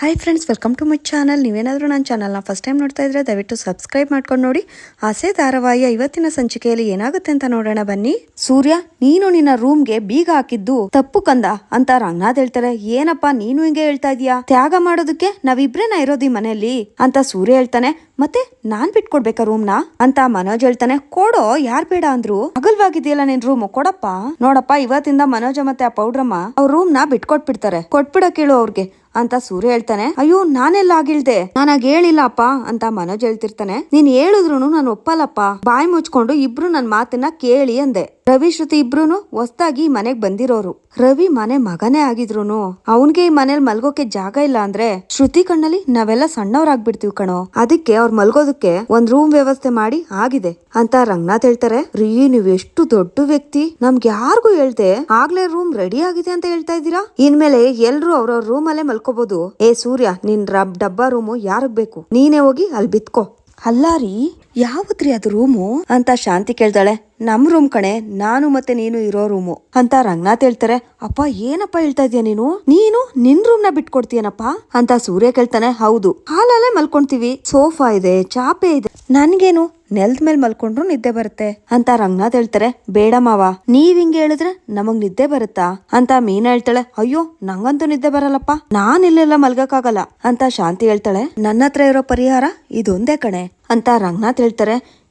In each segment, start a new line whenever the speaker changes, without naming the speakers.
Hi friends welcome to my channel ನೀವೇನಾದರೂ ನನ್ನ ಚಾನಲ್ನ ಫಸ್ಟ್ ಟೈಮ್ ನೋಡ್ತಾ ಇದ್ರೆ ದಯವಿಟ್ಟು ಸಬ್ಸ್ಕ್ರೈಬ್ ಮಾಡ್ಕೊಂಡು ನೋಡಿ. ಆಸೆ ಧಾರಾವಾಹಿ ಇವತ್ತಿನ ಸಂಚಿಕೆಯಲ್ಲಿ ಏನಾಗುತ್ತೆ ಅಂತ ನೋಡೋಣ ಬನ್ನಿ. ಸೂರ್ಯ, ನೀನು ನಿನ್ನ ರೂಮ್ಗೆ ಬೀಗ ಹಾಕಿದ್ದು ತಪ್ಪು ಕಂದ ಅಂತ ರಂಗನಾಥ್ ಹೇಳ್ತಾರೆ. ಏನಪ್ಪ, ನೀನು ಹಿಂಗೆ ಹೇಳ್ತಾ ಇದೀಯಾ ತ್ಯಾಗ ಮಾಡೋದಕ್ಕೆ ನಾವಿಬ್ರೇನ ಇರೋದು ಈ ಮನೆಯಲ್ಲಿ ಅಂತ ಸೂರ್ಯ ಹೇಳ್ತಾನೆ. ಮತ್ತೆ ನಾನ್ ಬಿಟ್ಕೊಡ್ಬೇಕಾ ರೂಮ್ನ ಅಂತ ಮನೋಜ್ ಹೇಳ್ತಾನೆ. ಕೊಡೋ, ಯಾರ್ ಬೇಡ ಅಂದ್ರು. ಅಗಲ್ವಾಗಿದೆಯಲ್ಲ ನಿನ್ ರೂಮ್ ಕೊಡಪ್ಪ. ನೋಡಪ್ಪ, ಇವತ್ತಿಂದ ಮನೋಜ ಮತ್ತೆ ಆ ಪೌಡ್ರಮ್ಮ ಅವ್ರ ರೂಮ್ನ ಬಿಟ್ಕೊಟ್ಬಿಡ್ತಾರೆ. ಕೊಟ್ಬಿಡಕ್ ಕೇಳು ಅವ್ರಿಗೆ. ಅಂತ ಸೂರ್ಯ ಹೇಳ್ತಾನೆ. ಅಯ್ಯೋ, ನಾನೆಲ್ಲ ಆಗಿಳ್ದೆ ನಾನಾಗ ಹೇಳಿಲ್ಲ ಅಪ್ಪ ಅಂತ ಮನೋಜ್ ಹೇಳ್ತಿರ್ತಾನೆ. ನೀನ್ ಹೇಳಿದ್ರು ನಾನು ಒಪ್ಪಲ್ಲಪ್ಪ. ಬಾಯಿ ಮುಚ್ಕೊಂಡು ಇಬ್ರು ನನ್ ಮಾತನ್ನ ಕೇಳಿ ಅಂದೆ. ರವಿ ಶ್ರುತಿ ಇಬ್ರು ಹೊಸ್ತಾಗಿ ಮನೆಗ್ ಬಂದಿರೋರು. ರವಿ ಮನೆ ಮಗನೇ ಆಗಿದ್ರು ಅವನ್ಗೆ ಈ ಮನೇಲಿ ಮಲ್ಗೋಕೆ ಜಾಗ ಇಲ್ಲ ಅಂದ್ರೆ ಶ್ರುತಿ ಕಣ್ಣಲ್ಲಿ ನಾವೆಲ್ಲ ಸಣ್ಣವ್ರಾಗ್ಬಿಡ್ತೀವಿ ಕಣೋ. ಅದಕ್ಕೆ ಅವ್ರ ಮಲ್ಗೋದಕ್ಕೆ ಒಂದ್ ರೂಮ್ ವ್ಯವಸ್ಥೆ ಮಾಡಿ ಆಗಿದೆ. ಅಂತ ರಂಗನಾಥ್ ಹೇಳ್ತಾರೆ, ರೀ, ನೀವ್ ಎಷ್ಟು ದೊಡ್ಡ ವ್ಯಕ್ತಿ. ನಮ್ಗೆ ಯಾರಿಗೂ ಹೇಳ್ದೆ ಆಗ್ಲೇ ರೂಮ್ ರೆಡಿ ಆಗಿದೆ ಅಂತ ಹೇಳ್ತಾ ಇದ್ದೀರಾ? ಇನ್ಮೇಲೆ ಎಲ್ರು ಅವ್ರವ್ರ ರೂಮ್ ಅಲ್ಲೇ ಮಲ್ಕೋಬಹುದು ಏ ಸೂರ್ಯ, ನಿನ್ ರಬ್ ಡಬ್ಬಾ ರೂಮು ಯಾರಿಗ್ ಬೇಕು? ನೀನೇ ಹೋಗಿ ಅಲ್ಲಿ ಬಿತ್ಕೋ. ಅಲ್ಲ ರೀ ಯಾವತ್ರಿ ಅದು ರೂಮು? ಅಂತ ಶಾಂತಿ ಕೇಳ್ತಾಳೆ ನಮ್ ರೂಮ್ ಕಣೆ, ನಾನು ಮತ್ತೆ ನೀನು ಇರೋ ರೂಮು. ಅಂತ ರಂಗನಾಥ್ ಹೇಳ್ತಾರೆ. ಅಪ್ಪ, ಏನಪ್ಪ ಹೇಳ್ತಾ ಇದೀಯ ನೀನು? ನೀನು ನಿನ್ ರೂಮ್ನ ಬಿಟ್ಕೊಡ್ತೀಯನಪ್ಪ? ಅಂತ ಸೂರ್ಯ ಕೇಳ್ತಾನೆ. ಹೌದು. ಹಾಲಲ್ಲೇ ಮಲ್ಕೊಂತೀವಿ. ಸೋಫಾ ಇದೆ, ಚಾಪೆ ಇದೆ. ನನ್ಗೇನು? ನೆಲದ ಮೇಲೆ ಮಲ್ಕೊಂಡ್ರು ನಿದ್ದೆ ಬರುತ್ತೆ. ಅಂತ ರಂಗನಾಥ್ ಹೇಳ್ತಾರೆ. ಬೇಡ ಮಾವ. ನೀವ್ ಹಿಂಗೆ ಹೇಳಿದ್ರೆ ನಮಗ್ ನಿದ್ದೆ ಬರುತ್ತಾ? ಅಂತ ಮೀನಾ ಹೇಳ್ತಾಳೆ. ಅಯ್ಯೋ, ನಂಗಂತೂ ನಿದ್ದೆ ಬರಲ್ಲಪ್ಪ. ನಾನ್ ಇಲ್ಲೆಲ್ಲ ಮಲ್ಗಕ್ಕಾಗಲ್ಲ. ಅಂತ ಶಾಂತಿ ಹೇಳ್ತಾಳೆ. ನನ್ನ ಹತ್ರ ಇರೋ ಪರಿಹಾರ ಇದೊಂದೇ ಕಣೆ. ಅಂತ ರಂಗನಾಥ್ ಹೇಳ್ತಾರೆ.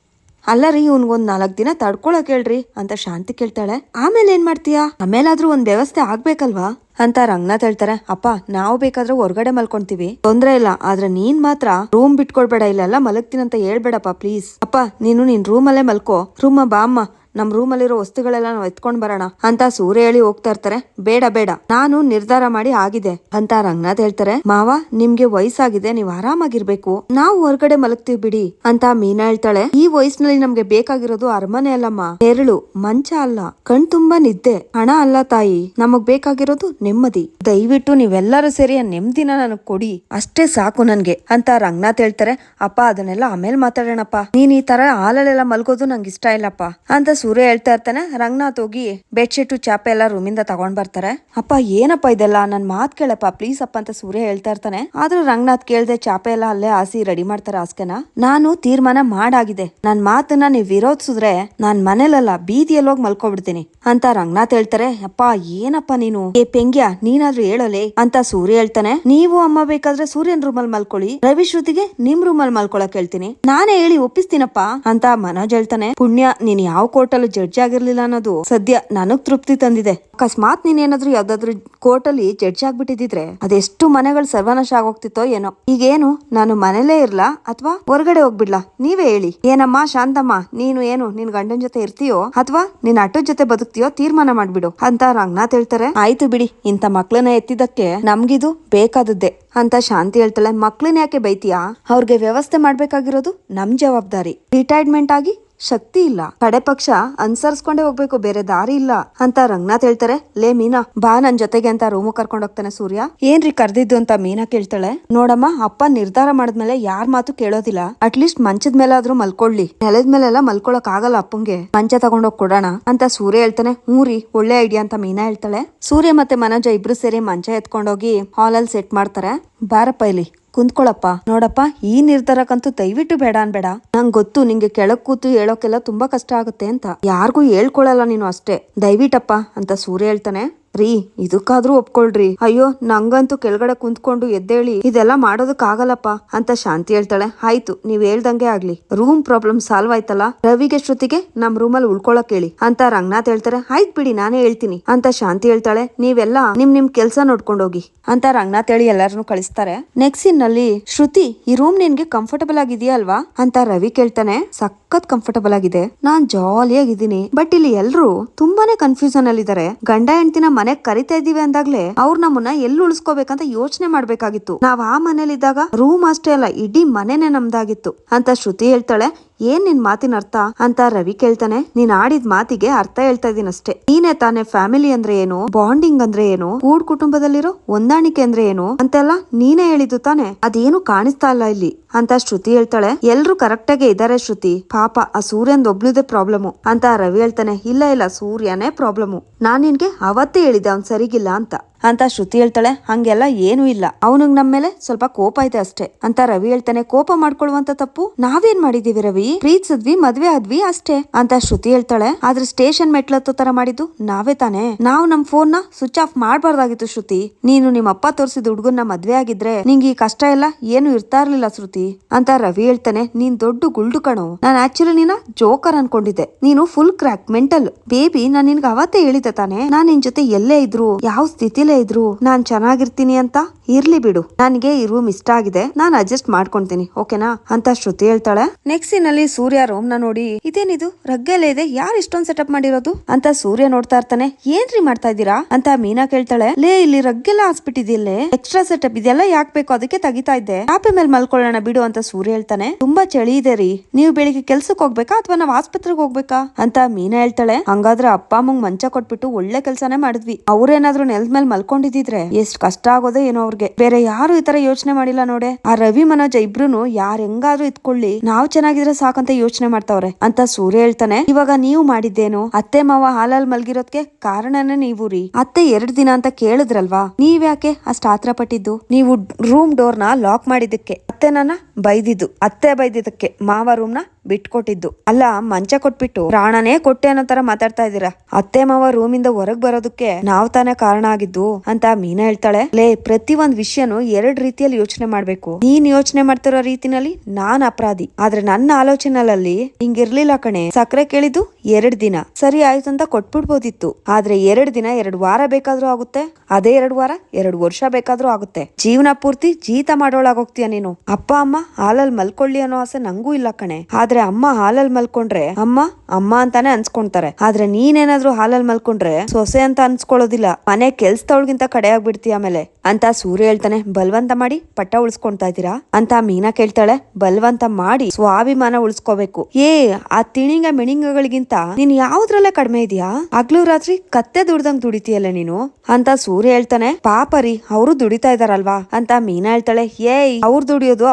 ಅಲ್ಲ ರೀ, ಇವ್ನ್ಗೊಂದ್ ನಾಲ್ಕು ದಿನ ತಡ್ಕೊಳಕ್ ಹೇಳ್ರಿ ಅಂತ ಶಾಂತಿ ಕೇಳ್ತಾಳೆ. ಆಮೇಲೆ ಏನ್ ಮಾಡ್ತೀಯಾ? ಆಮೇಲಾದ್ರೂ ಒಂದ್ ವ್ಯವಸ್ಥೆ ಆಗ್ಬೇಕಲ್ವಾ? ಅಂತ ರಂಗನಾಥ್ ಹೇಳ್ತಾರೆ. ಅಪ್ಪ, ನಾವು ಬೇಕಾದ್ರೆ ಹೊರಗಡೆ ಮಲ್ಕೊಂತೀವಿ. ತೊಂದ್ರೆ ಇಲ್ಲ, ಆದ್ರೆ ನೀನ್ ಮಾತ್ರ ರೂಮ್ ಬಿಟ್ಕೊಡ್ಬೇಡ, ಇಲ್ಲೆಲ್ಲ ಮಲಗ್ತೀನಂತ ಹೇಳ್ಬೇಡಪ್ಪ ಪ್ಲೀಸ್ ಅಪ್ಪ, ನೀನು ನಿನ್ ರೂಮಲ್ಲೇ ಮಲ್ಕೋ. ರೂಮ, ಬಾ, ಅಮ್ಮ. ನಮ್ ರೂಮಲ್ಲಿರೋ ವಸ್ತುಗಳೆಲ್ಲ ನಾವು ಎತ್ಕೊಂಡ್ ಬರೋಣ ಅಂತ ಸೂರ್ಯ ಹೇಳಿ ಹೋಗ್ತಾ ಇರ್ತಾರೆ. ಬೇಡ ಬೇಡ. ನಾನು ನಿರ್ಧಾರ ಮಾಡಿ ಆಗಿದೆ ಅಂತ ರಂಗನಾಥ್ ಹೇಳ್ತಾರೆ. ಮಾವ, ನಿಮ್ಗೆ ವಯಸ್ಸಾಗಿದೆ, ನೀವ್ ಆರಾಮಾಗಿರ್ಬೇಕು. ನಾವು ಹೊರಗಡೆ ಮಲಗ್ತೀವಿ ಬಿಡಿ ಅಂತ ಮೀನಾ ಹೇಳ್ತಾಳೆ. ಈ ವಯಸ್ಸಿನಲ್ಲಿ ನಮ್ಗೆ ಬೇಕಾಗಿರೋದು ಅರಮನೆ ಅಲ್ಲಮ್ಮ. ನೆರಳು, ಮಂಚ ಅಲ್ಲ. ಕಣ್ ತುಂಬಾ ನಿದ್ದೆ. ಹಣ ಅಲ್ಲ ತಾಯಿ. ನಮಗ್ ಬೇಕಾಗಿರೋದು ನೆಮ್ಮದಿ. ದಯವಿಟ್ಟು ನೀವೆಲ್ಲರೂ ಸೇರಿ ಆ ನೆಮ್ಮದಿನ ನನಗ್ ಕೊಡಿ. ಅಷ್ಟೇ ಸಾಕು ನನ್ಗೆ ಅಂತ ರಂಗನಾಥ್ ಹೇಳ್ತಾರೆ. ಅಪ್ಪ, ಅದನ್ನೆಲ್ಲ ಆಮೇಲೆ ಮಾತಾಡೋಣಪ್ಪ. ನೀನ್ ಈ ತರ ಹಾಲಲ್ಲೆಲ್ಲ ಮಲ್ಗೋದು ನಂಗೆ ಇಷ್ಟ ಇಲ್ಲಪ್ಪ ಅಂತ ಸೂರ್ಯ ಹೇಳ್ತಾ ಇರ್ತಾನೆ, ರಂಗನಾಥ್ ಹೋಗಿ ಬೆಡ್ಶೀಟು, ಚಾಪೆ ಎಲ್ಲ ರೂಮಿಂದ ತಗೊಂಡ್ ಬರ್ತಾರೆ. ಅಪ್ಪ, ಏನಪ್ಪ ಇದೆಲ್ಲ? ನನ್ ಮಾತ್ ಕೇಳಪ್ಪ ಪ್ಲೀಸ್ ಅಪ್ಪ, ಅಂತ ಸೂರ್ಯ ಹೇಳ್ತಾ ಇರ್ತಾನೆ. ಆದ್ರೂ ರಂಗನಾಥ್ ಕೇಳ್ದೆ ಚಾಪೆ ಎಲ್ಲ ಅಲ್ಲೇ ಹಾಸಿ ರೆಡಿ ಮಾಡ್ತಾರೆ ಹಾಸ್ಕೆನ ನಾನು ತೀರ್ಮಾನ ಮಾಡಾಗಿದೆ. ನನ್ ಮಾತನ್ನ ನೀವ್ ವಿರೋಧಿಸಿದ್ರೆ ನಾನ್ ಮನೇಲಲ್ಲ ಬೀದಿಯಲ್ಲಿ ಹೋಗಿ ಮಲ್ಕೊಬಿಡ್ತೀನಿ, ಅಂತ ರಂಗನಾಥ್ ಹೇಳ್ತಾರೆ. ಅಪ್ಪ, ಏನಪ್ಪ ನೀನು? ಏ, ಪೆಂಗ್ಯ, ನೀನಾದ್ರೂ ಹೇಳೋಲೆ, ಅಂತ ಸೂರ್ಯ ಹೇಳ್ತಾನೆ. ನೀವು ಅಮ್ಮ ಬೇಕಾದ್ರೆ ಸೂರ್ಯನ್ ರೂಮಲ್ ಮಲ್ಕೊಳ್ಳಿ ರವಿ ಶ್ರುತಿಗೆ ನಿಮ್ ರೂಮಲ್ಲಿ ಮಲ್ಕೊಳಕ್ ಹೇಳ್ತೀನಿ. ನಾನೇ ಹೇಳಿ ಒಪ್ಪಿಸ್ತೀನಪ್ಪ, ಅಂತ ಮನೋಜ್ ಹೇಳ್ತಾನೆ. ಪುಣ್ಯ, ನೀನ್ ಯಾವ ಕೋರ್ಟಲ್ಲೂ ಜಡ್ಜ್ ಆಗಿರ್ಲಿಲ್ಲ ಅನ್ನೋದು ಸದ್ಯ ನನಗ್ ತೃಪ್ತಿ ತಂದಿದೆ. ಅಕಸ್ಮಾತ್ ನೀನ್ ಏನಾದ್ರೂ ಯಾವ್ದಾದ್ರು ಕೋರ್ಟಲ್ಲಿ ಜಡ್ಜ್ ಆಗ್ಬಿಟ್ಟಿದ್ರೆ ಅದೆಷ್ಟು ಮನೆಗಳು ಸರ್ವನಾಶ ಆಗೋಗ್ತಿತ್ತೋ ಏನೋ. ಈಗೇನು ನಾನು ಮನೇಲೇ ಇರ್ಲಾ ಅಥವಾ ಹೊರಗಡೆ ಹೋಗ್ಬಿಡ್ಲಾ? ನೀವೇ ಹೇಳಿ. ಏನಮ್ಮ ಶಾಂತಮ್ಮ? ನೀನು ಏನು ನಿನ್ ಗಂಡನ್ ಜೊತೆ ಇರ್ತೀಯೋ ಅಥವಾ ನಿನ್ ಅಟ್ಟದ ಜೊತೆ ಬದುಕ್ತೀಯೋ ತೀರ್ಮಾನ ಮಾಡ್ಬಿಡು ಅಂತ ರಂಗನಾಥ್ ಹೇಳ್ತಾರೆ. ಆಯ್ತು ಬಿಡಿ ಇಂತ ಮಕ್ಳನ್ನ ಎತ್ತಿದ್ದಕ್ಕೆ ನಮ್ಗಿದು ಬೇಕಾದದ್ದೇ ಅಂತ ಶಾಂತಿ ಹೇಳ್ತಾಳೆ. ಮಕ್ಳನ್ನ ಯಾಕೆ ಬೈತೀಯಾ? ಅವ್ರಿಗೆ ವ್ಯವಸ್ಥೆ ಮಾಡ್ಬೇಕಾಗಿರೋದು ನಮ್ ಜವಾಬ್ದಾರಿ. ರಿಟೈರ್ಮೆಂಟ್ ಆಗಿ ಶಕ್ತಿ ಇಲ್ಲ. ಕಡೆ ಪಕ್ಷ ಅನ್ಸರ್ಸ್ಕೊಂಡೇ ಹೋಗ್ಬೇಕು, ಬೇರೆ ದಾರಿ ಇಲ್ಲ ಅಂತ ರಂಗನಾಥ್ ಹೇಳ್ತಾರೆ. ಲೇ ಮೀನಾ, ಬಾ ನನ್ ಜೊತೆಗೆ ಅಂತ ರೂಮು ಕರ್ಕೊಂಡ್ ಹೋಗ್ತಾನೆ ಸೂರ್ಯ. ಏನ್ರಿ ಕರ್ದಿದ್ದು ಅಂತ ಮೀನಾ ಕೇಳ್ತಾಳೆ. ನೋಡಮ್ಮ, ಅಪ್ಪ ನಿರ್ಧಾರ ಮಾಡಿದ್ಮೇಲೆ ಯಾರ್ ಮಾತು ಕೇಳೋದಿಲ್ಲ. ಅಟ್ ಲೀಸ್ಟ್ ಮಂಚದ ಮೇಲಾದ್ರೂ ಮಲ್ಕೊಳ್ಳಿ. ನೆಲದ ಮೇಲೆಲ್ಲ ಮಲ್ಕೊಳಕ್ ಆಗಲ್ಲ ಅಪ್ಪಂಗೆ. ಮಂಚ ತಗೊಂಡೋಗ್ ಕೊಡೋಣ ಅಂತ ಸೂರ್ಯ ಹೇಳ್ತಾನೆ. ಹ್ಞೂರಿ ಒಳ್ಳೆ ಐಡಿಯಾ ಅಂತ ಮೀನಾ ಹೇಳ್ತಾಳೆ. ಸೂರ್ಯ ಮತ್ತೆ ಮನೋಜ ಇಬ್ರು ಸೇರಿ ಮಂಚ ಎತ್ಕೊಂಡೋಗಿ ಅಲ್ಲಿ ಸೆಟ್ ಮಾಡ್ತಾರೆ. ಬಾರಪ್ಪ ಇಲ್ಲಿ. ಕುಂತ್ಕೊಳಪ್ಪ. ನೋಡಪ್ಪ, ಈ ನಿರ್ಧಾರಕ್ಕಂತೂ ದಯವಿಟ್ಟು ಬೇಡ. ಅನ್ಬೇಡ ನಂಗ್ ಗೊತ್ತು ನಿಂಗೆ ಕೆಳಗ್ ಕೂತು ಹೇಳೋಕೆಲ್ಲ ತುಂಬಾ ಕಷ್ಟ ಆಗುತ್ತೆ ಅಂತ. ಯಾರಿಗೂ ಹೇಳ್ಕೊಳಲ್ಲ ನೀನು ಅಷ್ಟೇ. ದಯವಿಟ್ಟಪ್ಪ, ಅಂತ ಸೂರ್ಯ ಹೇಳ್ತಾನೆ. ರೀ, ಇದಕ್ಕಾದ್ರೂ ಒಪ್ಕೊಳ್ರಿ. ಅಯ್ಯೋ, ನಂಗಂತೂ ಕೆಳಗಡೆ ಕುಂತ್ಕೊಂಡು ಎದ್ದೇಳಿ ಇದೆಲ್ಲ ಮಾಡೋದಕ್ ಆಗಲ್ಲಪ್ಪ ಅಂತ ಶಾಂತಿ ಹೇಳ್ತಾಳೆ. ಆಯ್ತು, ನೀವ್ ಹೇಳ್ದಂಗೆ ಆಗ್ಲಿ. ರೂಮ್ ಪ್ರಾಬ್ಲಮ್ ಸಾಲ್ವ್ ಆಯ್ತಲ್ಲ? ರವಿಗೆ ಶ್ರುತಿಗೆ ನಮ್ ರೂಮಲ್ಲಿ ಉಳ್ಕೊಳಕ್ ಹೇಳಿ ಅಂತ ರಂಗನಾಥ್ ಹೇಳ್ತಾರೆ. ಆಯ್ತ್ ಬಿಡಿ, ನಾನೇ ಹೇಳ್ತೀನಿ ಅಂತ ಶಾಂತಿ ಹೇಳ್ತಾಳೆ. ನೀವೆಲ್ಲ ನಿಮ್ ನಿಮ್ ಕೆಲ್ಸ ನೋಡ್ಕೊಂಡೋಗಿ ಅಂತ ರಂಗನಾಥ್ ಹೇಳಿ ಎಲ್ಲಾರನು ಕಳಿಸ್ತಾರೆ. ನೆಕ್ಸ್ಟ್ ಸೀನ್ನಲ್ಲಿ ಶ್ರುತಿ, ಈ ರೂಮ್ ನಿನ್ಗೆ ಕಂಫರ್ಟಬಲ್ ಆಗಿದೆಯಾ ಅಲ್ವಾ? ಅಂತ ರವಿ ಕೇಳ್ತಾನೆ. ಸಖತ್ ಕಂಫರ್ಟಬಲ್ ಆಗಿದೆ. ನಾನ್ ಜಾಲಿಯಾಗಿದ್ದೀನಿ ಬಟ್ ಇಲ್ಲಿ ಎಲ್ರು ತುಂಬಾನೇ ಕನ್ಫ್ಯೂಸನ್ ಅಲ್ಲಿ ಇದಾರೆ ಗಂಡ ಹೆಂಡತಿನ ಮನೆಗ್ ಕರಿತಾ ಇದೀವಿ ಅಂದಾಗ್ಲೇ ಅವ್ರು ನಮ್ಮನ್ನ ಎಲ್ಲಿ ಉಳಿಸ್ಕೋಬೇಕಂತ ಯೋಚನೆ ಮಾಡ್ಬೇಕಾಗಿತ್ತು. ನಾವ್ ಆ ಮನೇಲಿದ್ದಾಗ ರೂಮ್ ಅಷ್ಟೇ ಅಲ್ಲ, ಇಡೀ ಮನೆನೇ ನಮ್ದಾಗಿತ್ತು. ಅಂತ ಶ್ರುತಿ ಹೇಳ್ತಾಳೆ. ಏನ್ ನಿನ್ ಮಾತಿನ ಅರ್ಥ? ಅಂತ ರವಿ ಕೇಳ್ತಾನೆ. ನೀನ್ ಆಡಿದ ಮಾತಿಗೆ ಅರ್ಥ ಹೇಳ್ತಾ ಇದೀನಿ ಅಷ್ಟೇ. ನೀನೆ ತಾನೇ ಫ್ಯಾಮಿಲಿ ಅಂದ್ರೆ ಏನು? ಬಾಂಡಿಂಗ್ ಅಂದ್ರೆ ಏನು? ಕೂಡ್ ಕುಟುಂಬದಲ್ಲಿರೋ ಹೊಂದಾಣಿಕೆ ಅಂದ್ರೆ ಏನು? ಅಂತೆಲ್ಲ ನೀನೇ ಹೇಳಿದ್ದು ತಾನೆ. ಅದೇನು ಕಾಣಿಸ್ತಾ ಇಲ್ಲ ಇಲ್ಲಿ? ಅಂತ ಶ್ರುತಿ ಹೇಳ್ತಾಳೆ. ಎಲ್ರು ಕರೆಕ್ಟ್ ಆಗಿ ಇದಾರೆ ಶ್ರುತಿ. ಪಾಪ, ಆ ಸೂರ್ಯನ್ ಒಬ್ಳುದೇ ಪ್ರಾಬ್ಲಮ್. ಅಂತ ರವಿ ಹೇಳ್ತಾನೆ. ಇಲ್ಲ ಇಲ್ಲ, ಸೂರ್ಯನೇ ಪ್ರಾಬ್ಲಮ್. ನಾನ್ ನಿನ್ಗೆ ಅವತ್ತೇ ಹೇಳಿದ್ದೆ, ಅವ್ನ್ ಸರಿಗಿಲ್ಲ ಅಂತ. ಅಂತ ಶ್ರುತಿ ಹೇಳ್ತಾಳೆ. ಹಂಗೆಲ್ಲ ಏನೂ ಇಲ್ಲ. ಅವನಿಗೆ ನಮ್ಮ ಮೇಲೆ ಸ್ವಲ್ಪ ಕೋಪ ಇದೆ ಅಷ್ಟೇ. ಅಂತ ರವಿ ಹೇಳ್ತಾನೆ, ಕೋಪ ಮಾಡ್ಕೊಳ್ಳುವಂತ ತಪ್ಪು? ನಾವೇನ್ ಮಾಡಿದೀವಿ ರವಿ? ಪ್ರೀತಿಸಿದ್ವಿ, ಮದ್ವೆ ಆದ್ವಿ ಅಷ್ಟೇ. ಅಂತ ಶ್ರುತಿ ಹೇಳ್ತಾಳೆ, ಆದ್ರೆ ಸ್ಟೇಷನ್ ಮೆಟ್ಲತ್ತೋ ತರ ಮಾಡಿದ್ದು ನಾವೇ ತಾನೆ? ನಾವು ನಮ್ ಫೋನ್ನ ಸ್ವಿಚ್ ಆಫ್ ಮಾಡ್ಬಾರ್ದಾಗಿತ್ತು ಶ್ರುತಿ. ನೀನು ನಿಮ್ಮ ಅಪ್ಪ ತೋರಿಸಿದ ಹುಡುಗನ್ನ ಮದ್ವೆ ಆಗಿದ್ರೆ ನಿಂಗೆ ಈ ಕಷ್ಟ ಎಲ್ಲ ಏನು ಇರ್ತಾ ಇರ್ಲಿಲ್ಲ ಶ್ರುತಿ. ಅಂತ ರವಿ ಹೇಳ್ತಾನೆ, ನೀನ್ ದೊಡ್ಡ ಗುಲ್ಡು ಕಣೋ. ನಾನು ಆಕ್ಚುಲಿ ನೀನ ಜೋಕರ್ ಅನ್ಕೊಂಡಿದ್ದೆ. ನೀನು ಫುಲ್ ಕ್ರ್ಯಾಕ್, ಮೆಂಟಲ್. ಬೇಬಿ, ನಾನ್ ನಿನ್ಗೆ ಅವತ್ತೇ ಹೇಳಿದೆ ತಾನೆ. ನಾನ್ ನಿನ್ ಜೊತೆ ಎಲ್ಲೇ ಇದ್ರು, ಯಾವ ಸ್ಥಿತಿಲೇ ಇದ್ರು ನಾನ್ ಚೆನ್ನಾಗಿರ್ತೀನಿ ಅಂತ ಇರ್ಲಿ ಬಿಡು. ನನಗೆ ಈ ರೂಮ್ ಇಷ್ಟ ಆಗಿದೆ. ನಾನ್ ಅಡ್ಜಸ್ಟ್ ಮಾಡ್ಕೊಂತೀನಿ ಓಕೆನಾ ಅಂತ ಶ್ರುತಿ ಹೇಳ್ತಾಳೆ. ನೆಕ್ಸ್ಟ್ ಸೀನಲ್ಲಿ ಸೂರ್ಯ ರೂಮ್ನ ನೋಡಿ, ಇದೇನಿದು? ರಗ್ಗೆಲ್ಲ ಇದೆ. ಯಾರು ಇಷ್ಟೊಂದ್ ಸೆಟಪ್ ಮಾಡಿರೋದು? ಅಂತ ಸೂರ್ಯ ನೋಡ್ತಾ ಇರ್ತಾನೆ. ಏನ್ರಿ ಮಾಡ್ತಾ ಇದ್ದೀರಾ? ಅಂತ ಮೀನಾ ಕೇಳ್ತಾಳೆ. ಲೇ, ಇಲ್ಲಿ ರಗ್ಗೆಲ್ಲ ಹಾಸ್ಬಿಟ್ಟಿದ್ಯಲ್ಲೇ ಎಕ್ಸ್ಟ್ರಾ ಸೆಟಪ್ ಇದೆಲ್ಲ ಯಾಕೆ ಬೇಕು? ಅದಕ್ಕೆ ತೆಗಿತಾ ಇದ್ದೆ. ಆಪೆ ಮೇಲೆ ಮಲ್ಕೊಳ್ಳೋಣ ಬಿಡು ಅಂತ ಸೂರ್ಯ ಹೇಳ್ತಾನೆ. ತುಂಬಾ ಚಳಿ ಇದೆ ರೀ. ನೀವು ಬೆಳಿಗ್ಗೆ ಕೆಲ್ಸಕ್ಕೆ ಹೋಗ್ಬೇಕಾ ಅಥವಾ ನಾವ್ ಆಸ್ಪತ್ರೆಗೆ ಹೋಗ್ಬೇಕಾ? ಅಂತ ಮೀನಾ ಹೇಳ್ತಾಳೆ. ಹಂಗಾದ್ರೆ ಅಪ್ಪ, ಅಮ್ಮಂಗ್ ಮಂಚ ಕೊಟ್ಬಿಟ್ಟು ಒಳ್ಳೆ ಕೆಲ್ಸಾನೇ ಮಾಡಿದ್ವಿ. ಅವ್ರೇನಾದ್ರೂ ನೆಲದ ಮೇಲೆ ಮಲ್ಕೊಂಡಿದ್ರೆ ಎಷ್ಟ್ ಕಷ್ಟ ಆಗೋದೇ ಏನೋ ಅವ್ರಿಗೆ. ಬೇರೆ ಯಾರು ಈ ತರ ಯೋಚನೆ ಮಾಡಿಲ್ಲ ನೋಡೆ. ಆ ರವಿ ಮನೋಜ ಇಬ್ರುನು ಯಾರ್ ಹೆಂಗಾದ್ರೂ ಇತ್ಕೊಳ್ಳಿ ನಾವ್ ಚೆನ್ನಾಗಿದ್ರೆ ಸಾಕಂತ ಯೋಚನೆ ಮಾಡ್ತಾವ್ರೆ ಅಂತ ಸೂರ್ಯ ಹೇಳ್ತಾನೆ. ಇವಾಗ ನೀವು ಮಾಡಿದ್ದೇನು? ಅತ್ತೆ ಮಾವ ಹಾಲಲ್ಲಿ ಮಲ್ಗಿರೋದ್ಕೆ ಕಾರಣನೇ ನೀವು ರೀ ಅತ್ತೆ ಎರಡ್ ದಿನ ಅಂತ ಕೇಳಿದ್ರಲ್ವಾ? ನೀವ್ಯಾಕೆ ಅಷ್ಟ್ ಆತ್ರ ಪಟ್ಟಿದ್ದು ನೀವು ರೂಮ್ ಡೋರ್ನ ಲಾಕ್ ಮಾಡಿದ್ದಕ್ಕೆ. ಅತ್ತೆ ನನ್ನ ಬೈದಿದ್ದು. ಅತ್ತೆ ಬೈದಿದ್ದಕ್ಕೆ ಮಾವ ರೂಮ್ನ ಬಿಟ್ಕೊಟ್ಟಿದ್ದು. ಅಲ್ಲ, ಮಂಚ ಕೊಟ್ಬಿಟ್ಟು ಪ್ರಾಣನೇ ಕೊಟ್ಟೆ ಅನ್ನೋ ತರ ಮಾತಾಡ್ತಾ ಇದೀರಾ ಅತ್ತೆ ಮಾವ ರೂಮಿಂದ ಹೊರಗ್ ಬರೋದಕ್ಕೆ ನಾವ್ ತಾನೇ ಕಾರಣ ಆಗಿದ್ದು ಅಂತ ಮೀನಾ ಹೇಳ್ತಾಳೆ. ಲೇ ಪ್ರತಿ ಒಂದ್ ವಿಷಯನು ಎರಡ್ ರೀತಿಯಲ್ಲಿ ಯೋಚನೆ ಮಾಡ್ಬೇಕು. ನೀನ್ ಯೋಚನೆ ಮಾಡ್ತಿರೋ ರೀತಿನಲ್ಲಿ ನಾನ್ ಅಪರಾಧಿ. ಆದ್ರೆ ನನ್ನ ಆಲೋಚನೆಯಲ್ಲಿ ಹಿಂಗಿರ್ಲಿಲ್ಲ ಕಣೆ. ಸಕ್ಕರೆ ಕೇಳಿದ್ದು ಎರಡ್ ದಿನ. ಸರಿ ಆಯ್ತು ಅಂತ ಕೊಟ್ಬಿಡ್ಬೋದಿತ್ತು. ಆದ್ರೆ ಎರಡ್ ದಿನ ಎರಡ್ ವಾರ ಬೇಕಾದ್ರೂ ಆಗುತ್ತೆ. ಅದೇ ಎರಡ್ ವಾರ ಎರಡ್ ವರ್ಷ ಬೇಕಾದ್ರೂ ಆಗುತ್ತೆ. ಜೀವನ ಪೂರ್ತಿ ಜೀತ ಮಾಡೋಳಾಗೋಗ್ತೀಯ ನೀನು. ಅಪ್ಪ, ಅಮ್ಮ ಹಾಲಲ್ಲಿ ಮಲ್ಕೊಳ್ಳಿ ಅನ್ನೋ ಆಸೆ ನಂಗೂ ಇಲ್ಲ ಕಣೆ. ಆದ್ರೆ ಅಮ್ಮ ಹಾಲಲ್ಲಿ ಮಲ್ಕೊಂಡ್ರೆ ಅಮ್ಮ ಅಮ್ಮ ಅಂತಾನೆ ಅನ್ಸ್ಕೊಂತಾರೆ. ಆದ್ರೆ ನೀನೇನಾದ್ರೂ ಹಾಲಲ್ಲಿ ಮಲ್ಕೊಂಡ್ರೆ ಸೊಸೆ ಅಂತ ಅನ್ಸ್ಕೊಳ್ಳೋದಿಲ್ಲ. ಮನೆ ಕೆಲ್ಸದವಳಿಗಿಂತ ಕಡೆ ಆಗ್ಬಿಡ್ತೀಯ ಆಮೇಲೆ. ಅಂತ ಸೂರ್ಯ ಹೇಳ್ತಾನೆ, ಬಲ್ವಂತ ಮಾಡಿ ಪಟ್ಟ ಉಳಿಸ್ಕೊಂತಾ ಇದ್ದೀರಾ? ಅಂತ ಮೀನಾ ಕೇಳ್ತಾಳೆ, ಬಲ್ವಂತ ಮಾಡಿ ಸ್ವಾಭಿಮಾನ ಉಳಿಸ್ಕೋಬೇಕು. ಏ, ಆ ತಿಣಿಂಗ ಮಿಣಿಂಗಗಳಿಗಿಂತ ನೀನ್ ಯಾವ್ದ್ರಲ್ಲೇ ಕಡಿಮೆ ಇದೆಯಾ? ಹಗ್ಲು ರಾತ್ರಿ ಕತ್ತೆ ದುಡ್ದಂಗ್ ದುಡಿತೀಯಲ್ಲ ನೀನು? ಅಂತ ಸೂರ್ಯ ಹೇಳ್ತಾನೆ, ಪಾಪ ರೀ, ಅವರು ದುಡಿತಾ ಇದಾರಲ್ವಾ ಅಂತ ಮೀನಾ ಹೇಳ್ತಾಳೆ, ಏಯ್, ಅವ್ರು ದುಡಿಯೋದು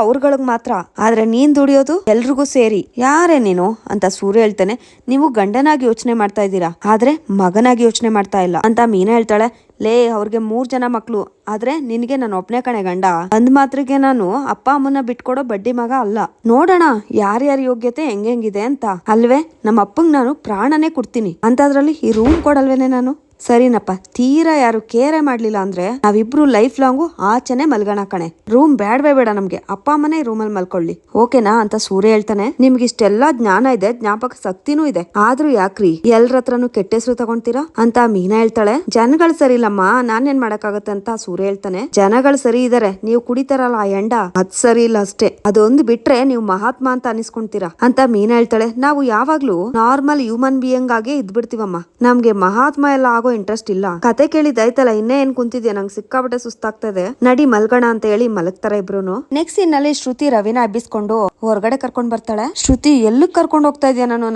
ಮಾತ್ರ. ಆದ್ರೆ ನೀನ್ ದುಡಿಯೋದು ಎಲ್ರಿಗೂ ಸೇರಿ. ಯಾರೇ ನೀನು? ಅಂತ ಸೂರ್ಯ ಹೇಳ್ತಾನೆ. ನೀವು ಗಂಡನಾಗಿ ಯೋಚನೆ ಮಾಡ್ತಾ ಇದ್ದೀರಾ? ಆದ್ರೆ ಮಗನಾಗಿ ಯೋಚನೆ ಮಾಡ್ತಾ ಇಲ್ಲ. ಅಂತ ಮೀನಾ ಹೇಳ್ತಾಳೆ. ಲೇ, ಅವ್ರಿಗೆ ಮೂರ್ ಜನ ಮಕ್ಳು. ಆದ್ರೆ ನಿನಗೆ ನಾನು ಒಬ್ನೇ ಕಣೆ ಗಂಡ. ಅಂದ್ ಮಾತ್ರಿಗೆ ನಾನು ಅಪ್ಪ ಅಮ್ಮನ ಬಿಟ್ಕೊಡೋ ಬಡ್ಡಿ ಮಗ ಅಲ್ಲ. ನೋಡೋಣ ಯಾರ್ಯಾರ ಯೋಗ್ಯತೆ ಹೆಂಗೆಂಗಿದೆ ಅಂತ. ಅಲ್ವೇ ನಮ್ಮ ಅಪ್ಪಂಗ್ ನಾನು ಪ್ರಾಣನೇ ಕೊಡ್ತೀನಿ. ಅಂತದ್ರಲ್ಲಿ ಈ ರೂಮ್ ಕೊಡಲ್ವೇನೆ ನಾನು? ಸರಿನಪ್ಪ, ತೀರಾ ಯಾರು ಕೇರೆ ಮಾಡ್ಲಿಲ್ಲ ಅಂದ್ರೆ ನಾವಿಬ್ರು ಲೈಫ್ ಲಾಂಗು ಆಚೆನೆ ಮಲ್ಗಣ ಕಣೆ. ರೂಮ್ ಬೇಡವೇ ಬೇಡ ನಮ್ಗೆ. ಅಪ್ಪ ಅಮ್ಮನೇ ರೂಮಲ್ಲಿ ಮಲ್ಕೊಳ್ಳಿ. ಓಕೆನಾ ಅಂತ ಸೂರ್ಯ ಹೇಳ್ತಾನೆ. ನಿಮ್ಗೆ ಇಷ್ಟೆಲ್ಲಾ ಜ್ಞಾನ ಇದೆ, ಜ್ಞಾಪಕ ಶಕ್ತಿನೂ ಇದೆ. ಆದ್ರೂ ಯಾಕ್ರಿ? ಎಲ್ರ ಹತ್ರನು ಕೆಟ್ಟ ಹೆಸರು ತಗೊಂತೀರಾ? ಅಂತ ಮೀನಾ ಹೇಳ್ತಾಳೆ. ಜನಗಳು ಸರಿ ಇಲ್ಲಮ್ಮ ನಾನೇನ್ ಮಾಡಕ್ಕಾಗತ್ತೆ ಅಂತ ಸೂರ್ಯ ಹೇಳ್ತಾನೆ. ಜನಗಳು ಸರಿ ಇದಾರೆ. ನೀವು ಕುಡಿತಾರಲ್ಲ ಆ ಎಂಡ? ಅದ್ ಸರಿ ಇಲ್ಲ ಅಷ್ಟೇ. ಅದೊಂದು ಬಿಟ್ರೆ ನೀವು ಮಹಾತ್ಮ ಅಂತ ಅನಿಸ್ಕೊಂತೀರಾ? ಅಂತ ಮೀನಾ ಹೇಳ್ತಾಳೆ. ನಾವು ಯಾವಾಗ್ಲೂ ನಾರ್ಮಲ್ ಹ್ಯೂಮನ್ ಬೀಯಿಂಗ್ ಆಗೇ ಇದ್ಬಿಡ್ತೀವಮ್ಮ. ನಮ್ಗೆ ಮಹಾತ್ಮ ಎಲ್ಲ ಆಗೋ ಇಂಟ್ರೆಸ್ಟ್ ಇಲ್ಲ. ಕತೆ ಕೇಳಿದಾಯ್ತಲ್ಲ ಇನ್ನೇ ಏನ್ ಕುಂತಿದ್ಯಾ? ನಂಗೆ ಸಿಕ್ಕಾಬಿಟ್ಟೆ ಸುಸ್ತಾಗ್ತದೆ. ನಡಿ ಮಲ್ಗಣ ಅಂತ ಹೇಳಿ ಮಲಗ್ತಾರೆ ಇಬ್ರು ನೆಕ್ಸ್ಟ್ ಇನ್ನಲ್ಲಿ ಶ್ರುತಿ ರವಿನ ಹಬ್ಬಿಸ್ಕೊಂಡು ಹೊರಗಡೆ ಕರ್ಕೊಂಡ್ ಬರ್ತಾಳೆ. ಶ್ರುತಿ, ಎಲ್ಲಿಗ್ ಕರ್ಕೊಂಡು ಹೋಗ್ತಾ ಇದೀಯ ನಾನು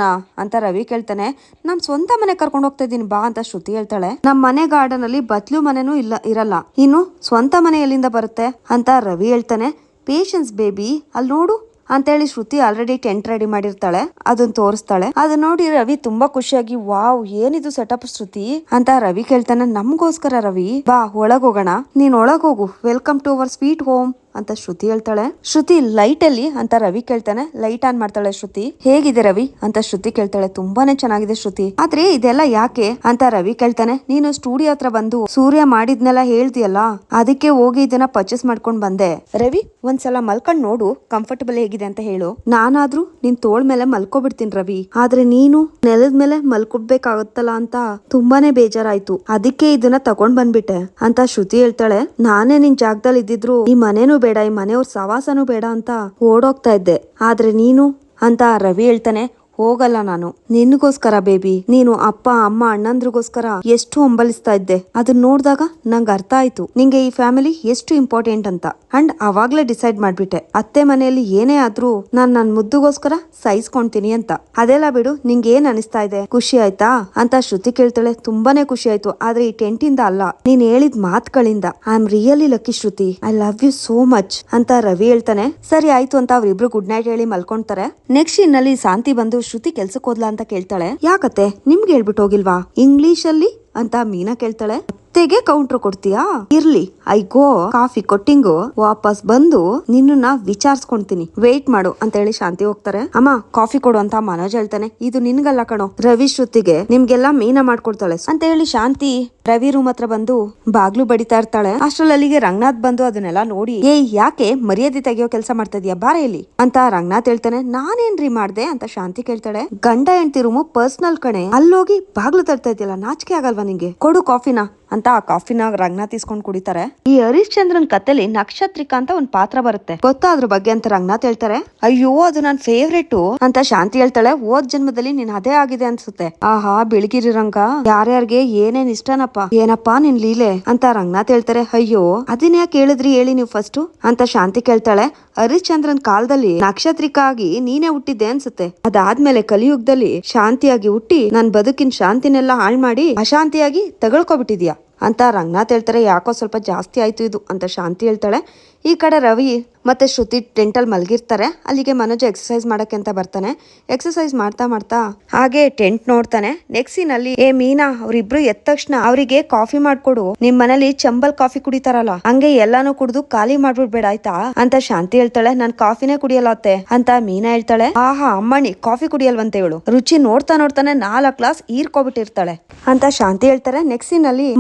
ಅಂತ ರವಿ ಕೇಳ್ತಾನೆ. ನಮ್ ಸ್ವಂತ ಮನೆ ಕರ್ಕೊಂಡ್ ಹೋಗ್ತಾ ಇದೀನಿ ಬಾ ಅಂತ ಶ್ರುತಿ ಹೇಳ್ತಾಳೆ. ನಮ್ ಮನೆ ಗಾರ್ಡನ್ ಅಲ್ಲಿ ಬತ್ಲು ಮನೆನೂ ಇಲ್ಲ, ಇರಲ್ಲ. ಇನ್ನು ಸ್ವಂತ ಮನೆ ಎಲ್ಲಿಂದ ಬರುತ್ತೆ? ಅಂತ ರವಿ ಹೇಳ್ತಾನೆ. ಪೇಷನ್ಸ್ ಬೇಬಿ, ಅಲ್ಲಿ ನೋಡು. ಅಂತೇಳಿ ಶ್ರುತಿ ಆಲ್ರೆಡಿ ಟೆಂಟ್ ರೆಡಿ ಮಾಡಿರ್ತಾಳೆ ಅದನ್ನ ತೋರಿಸ್ತಾಳೆ. ಅದನ್ನ ನೋಡಿ ರವಿ ತುಂಬಾ ಖುಷಿಯಾಗಿ, ವಾವ್, ಏನಿದು ಸೆಟಪ್ ಶ್ರುತಿ? ಅಂತ ರವಿ ಕೇಳ್ತಾನೆ, ನಮ್ಗೋಸ್ಕರ ರವಿ, ಬಾ ಒಳಗೋಗೋಣ ನೀನ್ ಒಳಗೋಗು welcome to our sweet home ಅಂತ ಶ್ರುತಿ ಹೇಳ್ತಾಳೆ. ಶ್ರುತಿ ಲೈಟ್ ಅಲ್ಲಿ ಅಂತ ರವಿ ಕೇಳ್ತಾನೆ. ಲೈಟ್ ಆನ್ ಮಾಡ್ತಾಳೆ ಶ್ರುತಿ. ಹೇಗಿದೆ ರವಿ? ಅಂತ ಶ್ರುತಿ ಕೇಳ್ತಾಳೆ. ತುಂಬಾನೇ ಚೆನ್ನಾಗಿದೆ ಶ್ರುತಿ. ಆದ್ರೆ ಇದೆಲ್ಲ ಯಾಕೆ ಅಂತ ರವಿ ಕೇಳ್ತಾನೆ. ನೀನು ಸ್ಟುಡಿಯೋ ಹತ್ರ ಬಂದು ಸೂರ್ಯ ಮಾಡಿದ್ನೆಲ್ಲ ಹೇಳ್ದಿಯಲ್ಲ ಅದಕ್ಕೆ ಹೋಗಿ ಇದನ್ನ ಪರ್ಚೇಸ್ ಮಾಡ್ಕೊಂಡ್ ಬಂದೆ. ರವಿ, ಒಂದ್ಸಲ ಮಲ್ಕೊಂಡ್ ನೋಡು ಕಂಫರ್ಟಬಲ್ ಹೇಗಿದೆ ಅಂತ ಹೇಳು. ನಾನಾದ್ರೂ ನಿನ್ ತೋಳ್ ಮೇಲೆ ಮಲ್ಕೋಬಿಡ್ತೀನಿ ರವಿ. ಆದ್ರೆ ನೀನು ನೆಲದ ಮೇಲೆ ಮಲ್ಕೊಡ್ಬೇಕಾಗತ್ತಲ್ಲ ಅಂತ ತುಂಬಾನೇ ಬೇಜಾರಾಯ್ತು. ಅದಕ್ಕೆ ಇದನ್ನ ತಗೊಂಡ್ ಬಂದ್ಬಿಟ್ಟೆ ಅಂತ ಶ್ರುತಿ ಹೇಳ್ತಾಳೆ. ನಾನೇ ನಿನ್ ಜಾಗದಲ್ಲಿ ಇದ್ದಿದ್ರು ಈ ಮನೇನೂ ಬೇಡ ಈ ಮನೆಯವ್ರ ಸವಾಸನೂ ಬೇಡ ಅಂತ ಓಡೋಗ್ತಾ ಇದ್ದೆ. ಆದ್ರೆ ನೀನು? ಅಂತ ರವಿ ಹೇಳ್ತಾನೆ ಹೋಗಲ್ಲ ನಾನು. ನಿನ್ಗೋಸ್ಕರ ಬೇಬಿ. ನೀನು ಅಪ್ಪ, ಅಮ್ಮ, ಅಣ್ಣಂದ್ರಿಗೋಸ್ಕರ ಎಷ್ಟು ಹಂಬಲಿಸ್ತಾ ಇದ್ದೆ. ಅದನ್ನ ನೋಡಿದಾಗ ನಂಗೆ ಅರ್ಥ ಆಯ್ತು. ನಿಂಗೆ ಈ ಫ್ಯಾಮಿಲಿ ಎಷ್ಟು ಇಂಪಾರ್ಟೆಂಟ್ ಅಂತ. ಅಂಡ್ ಅವಾಗ್ಲೇ ಡಿಸೈಡ್ ಮಾಡ್ಬಿಟ್ಟೆ. ಅತ್ತೆ ಮನೆಯಲ್ಲಿ ಏನೇ ಆದ್ರೂ ನಾನ್ ನನ್ ಮುದ್ದುಗೋಸ್ಕರ ಸಹಿಸ್ಕೊಂತೀನಿ ಅಂತ. ಅದೆಲ್ಲ ಬಿಡು, ನಿಂಗೆ ಏನ್ ಅನಿಸ್ತಾ ಇದೆ? ಖುಷಿ ಆಯ್ತಾ? ಅಂತ ಶ್ರುತಿ ಕೇಳ್ತಾಳೆ. ತುಂಬಾನೇ ಖುಷಿ ಆಯ್ತು. ಆದ್ರೆ ಈ ಟೆಂಟ್ ಇಂದ ಅಲ್ಲ. ನೀನ್ ಹೇಳಿದ ಮಾತುಗಳಿಂದ. I am really lucky Shruti. I love you so much ಅಂತ ರವಿ ಹೇಳ್ತಾನೆ. ಸರಿ, ಆಯ್ತು ಅಂತ ಅವ್ರಿಬ್ರು ಗುಡ್ ನೈಟ್ ಹೇಳಿ ಮಲ್ಕೊಂತಾರೆ. ನೆಕ್ಸ್ಟ್ ಇನ್ನಲ್ಲಿ ಶಾಂತಿ ಬಂದು ಶ್ರುತಿ ಕೆಲ್ಸಕ್ಕೆ ಹೋದ್ಲಾ ಅಂತ ಕೇಳ್ತಾಳೆ. ಯಾಕತ್ತೆ? ನಿಮ್ಗೆ ಹೇಳ್ಬಿಟ್ಟು ಹೋಗಿಲ್ವಾ? ಇಂಗ್ಲಿಷ್ ಅಲ್ಲಿ? ಅಂತ ಮೀನಾ ಕೇಳ್ತಾಳೆ. ಅತ್ತೆಗೆ ಕೌಂಟರ್ ಕೊಡ್ತೀಯಾ? ಇರ್ಲಿ ಐ ಗೋ ಕಾಫಿ ಕೊಟ್ಟಿಂಗು, ವಾಪಸ್ ಬಂದು ನಿನ್ನನ್ನ ವಿಚಾರಿಸ್ಕೊಂತೀನಿ. ವೇಟ್ ಮಾಡು ಅಂತ ಹೇಳಿ ಶಾಂತಿ ಹೋಗ್ತಾರೆ. ಅಮ್ಮ ಕಾಫಿ ಕೊಡು ಅಂತ ಮನೋಜ್ ಹೇಳ್ತಾನೆ. ಇದು ನಿನ್ಗಲ್ಲ ಕಣೋ. ರವಿ ಶ್ರುತಿಗೆ ನಿಮ್ಗೆಲ್ಲ ಮೀನ ಮಾಡ್ಕೊಡ್ತಾಳೆ ಅಂತ ಹೇಳಿ ಶಾಂತಿ ರವಿ ರೂಮ್ ಹತ್ರ ಬಂದು ಬಾಗ್ಲು ಬಡಿತಾ ಇರ್ತಾಳೆ. ಅಷ್ಟ್ರಲ್ಲಿ ಅಲ್ಲಿಗೆ ರಂಗನಾಥ್ ಬಂದು ಅದನ್ನೆಲ್ಲ ನೋಡಿ, ಏಯ್, ಯಾಕೆ ಮರ್ಯಾದೆ ತೆಗೆಯೋ ಕೆಲಸ ಮಾಡ್ತಾ ಇದೀಯಾ? ಬಾರ ಇಲ್ಲಿ. ಅಂತ ರಂಗನಾಥ್ ಹೇಳ್ತಾನೆ. ನಾನೇನ್ರಿ ಮಾಡ್ದೆ? ಅಂತ ಶಾಂತಿ ಕೇಳ್ತಾಳೆ. ಗಂಡ ಹೆಂಡತಿ ರೂಮು ಪರ್ಸನಲ್ ಕಣೆ. ಅಲ್ಲೋಗಿ ಬಾಗ್ಲು ತರ್ತಾ ಇದೆಯಲ್ಲ, ನಾಚಿಕೆ ಆಗಲ್ವಾ ನಿಂಗೆ? ಕೊಡು ಕಾಫಿನ ಅಂತ ಆ ಕಾಫಿನ ರಂಗನಾಥ್ ಇಸ್ಕೊಂಡ್ ಕುಡಿತಾರೆ. ಈ ಹರಿಶ್ಚಂದ್ರನ್ ಕತೆಲಿ ನಕ್ಷತ್ರಿಕಾ ಅಂತ ಒಂದ್ ಪಾತ್ರ ಬರುತ್ತೆ. ಗೊತ್ತಾ ಅದ್ರ ಬಗ್ಗೆ ಅಂತ ರಂಗನಾಥ್ ಹೇಳ್ತಾರೆ? ಅಯ್ಯೋ, ಅದು ನನ್ ಫೇವ್ರೇಟ್ ಅಂತ ಶಾಂತಿ ಹೇಳ್ತಾಳೆ. ಓದ್ ಜನ್ಮದಲ್ಲಿ ನೀನ್ ಅದೇ ಆಗಿದೆ ಅನ್ಸುತ್ತೆ. ಆಹಾ, ಬೆಳಗಿರಿ ರಂಗ. ಯಾರ್ಯಾರ್ಗೆ ಏನೇನ್ ಇಷ್ಟನಪ್ಪ. ಏನಪ್ಪಾ ನಿನ್ ಲೀಲೆ ಅಂತ ರಂಗನಾಥ್ ಹೇಳ್ತಾರೆ. ಅಯ್ಯೋ ಅದನ್ನ ಯಾಕೆ ಹೇಳಿದ್ರಿ ಹೇಳಿ ನೀವು ಫಸ್ಟ್ ಅಂತ ಶಾಂತಿ ಕೇಳ್ತಾಳೆ. ಹರಿಶ್ಚಂದ್ರನ್ ಕಾಲದಲ್ಲಿ ನಕ್ಷತ್ರಿಕಾಗಿ ನೀನೇ ಹುಟ್ಟಿದ್ದೆ ಅನ್ಸುತ್ತೆ. ಅದಾದ್ಮೇಲೆ ಕಲಿಯುಗದಲ್ಲಿ ಶಾಂತಿಯಾಗಿ ಹುಟ್ಟಿ ನನ್ ಬದುಕಿನ ಶಾಂತಿನೆಲ್ಲ ಹಾಳ್ ಮಾಡಿ ಅಶಾಂತಿಯಾಗಿ ತಗೊಳ್ಕೊಬಿಟ್ಟಿದ್ಯಾ? ಅಂತ ರಂಗನಾಥ್ ಹೇಳ್ತಾರೆ ಯಾಕೋ ಸ್ವಲ್ಪ ಜಾಸ್ತಿ ಆಯ್ತು ಇದು ಅಂತ ಶಾಂತಿ ಹೇಳ್ತಾಳೆ. ಈ ಕಡೆ ರವಿ ಮತ್ತೆ ಶ್ರುತಿ ಟೆಂಟಲ್ಲಿ ಮಲಗಿರ್ತಾರೆ. ಅಲ್ಲಿಗೆ ಮನೋಜ್ ಎಕ್ಸರ್ಸೈಸ್ ಮಾಡಕ್ಕೆ ಅಂತ ಬರ್ತಾನೆ. ಎಕ್ಸರ್ಸೈಸ್ ಮಾಡ್ತಾ ಮಾಡ್ತಾ ಹಾಗೆ ಟೆಂಟ್ ನೋಡ್ತಾನೆ. ನೆಕ್ಸ್ಟ್ ಏ ಮೀನಾ, ಅವ್ರಿಬ್ರು ಎದ್ದ ತಕ್ಷಣ ಅವರಿಗೆ ಕಾಫಿ ಮಾಡ್ಕೊಡು. ನಿಮ್ ಮನೇಲಿ ಚಂಬಲ್ ಕಾಫಿ ಕುಡಿತಾರಲ್ಲ, ಹಂಗೆ ಎಲ್ಲಾನು ಕುಡಿದು ಖಾಲಿ ಮಾಡ್ಬಿಡ್ಬೇಡ, ಆಯ್ತಾ? ಅಂತ ಶಾಂತಿ ಹೇಳ್ತಾಳೆ. ನಾನ್ ಕಾಫಿನೇ ಕುಡಿಯಲ್ಲ ಅತ್ತೆ, ಅಂತ ಮೀನಾ ಹೇಳ್ತಾಳೆ. ಆಹಾ ಅಮ್ಮಣಿ ಕಾಫಿ ಕುಡಿಯಲ್ವಂತೆ ಹೇಳು ರುಚಿ ನೋಡ್ತಾ ನೋಡ್ತಾನೆ ನಾಲ್ಕು ಗ್ಲಾಸ್ ಈರ್ಕೊಬಿಟ್ಟಿರ್ತಾಳೆ, ಅಂತ ಶಾಂತಿ ಹೇಳ್ತಾರೆ. ನೆಕ್ಸ್ಟ್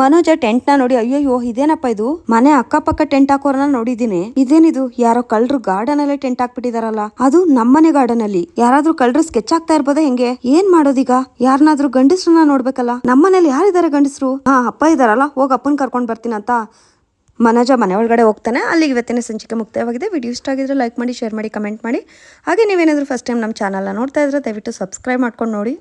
ಮನೋಜ ಟೆಂಟ್ನ ನೋಡಿ, ಅಯ್ಯಯ್ಯೋ, ಇದೇನಪ್ಪ ಇದು? ಮನೆ ಅಕ್ಕಪಕ್ಕ ಟೆಂಟ್ ಹಾಕೋರನ್ನ ನೋಡಿದೀನಿ ಇದೇನಿದು? ಯಾರೋ ಕಳ್ರು ಗಾರ್ಡನ್ ಅಲ್ಲೇ ಟೆಂಟ್ ಹಾಕ್ಬಿಟ್ಟಿದಾರಲ್ಲ. ಅದು ನಮ್ಮನೆ ಗಾರ್ಡನ್ ಅಲ್ಲಿ ಯಾರಾದ್ರೂ ಕಳ್ರು ಸ್ಕೆಚ್ ಆಗ್ತಾ ಇರ್ಬೋದ ಹೆಂಗೆ? ಏನ್ ಮಾಡೋದೀಗ? ಯಾರನ್ನಾದ್ರೂ ಗಂಡಸ್ರನ್ನ ನೋಡ್ಬೇಕಲ್ಲ? ನಮ್ಮನೇಲಿ ಯಾರಿದ್ದಾರೆ ಗಂಡಸ್ರು? ಹಾ, ಅಪ್ಪ ಇದಾರಲ್ಲ ಹೋಗ ಅಪ್ಪನ್ ಕರ್ಕೊಂಡ್ ಬರ್ತೀನಿ ಅಂತ. ಮನೋಜ ಮನೆ ಒಳಗಡೆ ಹೋಗ್ತಾನೆ. ಅಲ್ಲಿಗೆ ಇವತ್ತಿನ ಸಂಚಿಕೆ ಮುಕ್ತಾಯವಾಗಿದೆ. ವಿಡಿಯೋ ಇಷ್ಟ ಆಗಿದ್ರೆ ಲೈಕ್ ಮಾಡಿ, ಶೇರ್ ಮಾಡಿ, ಕಮೆಂಟ್ ಮಾಡಿ. ಹಾಗೆ ನೀವೇನಾದರೂ ಫಸ್ಟ್ ಟೈಮ್ ನಮ್ಮ ಚಾನಲ್ನ ನೋಡ್ತಾ ಇದ್ರೆ ದಯವಿಟ್ಟು ಸಬ್ಸ್ಕ್ರೈಬ್ ಮಾಡ್ಕೊಂಡು ನೋಡಿ.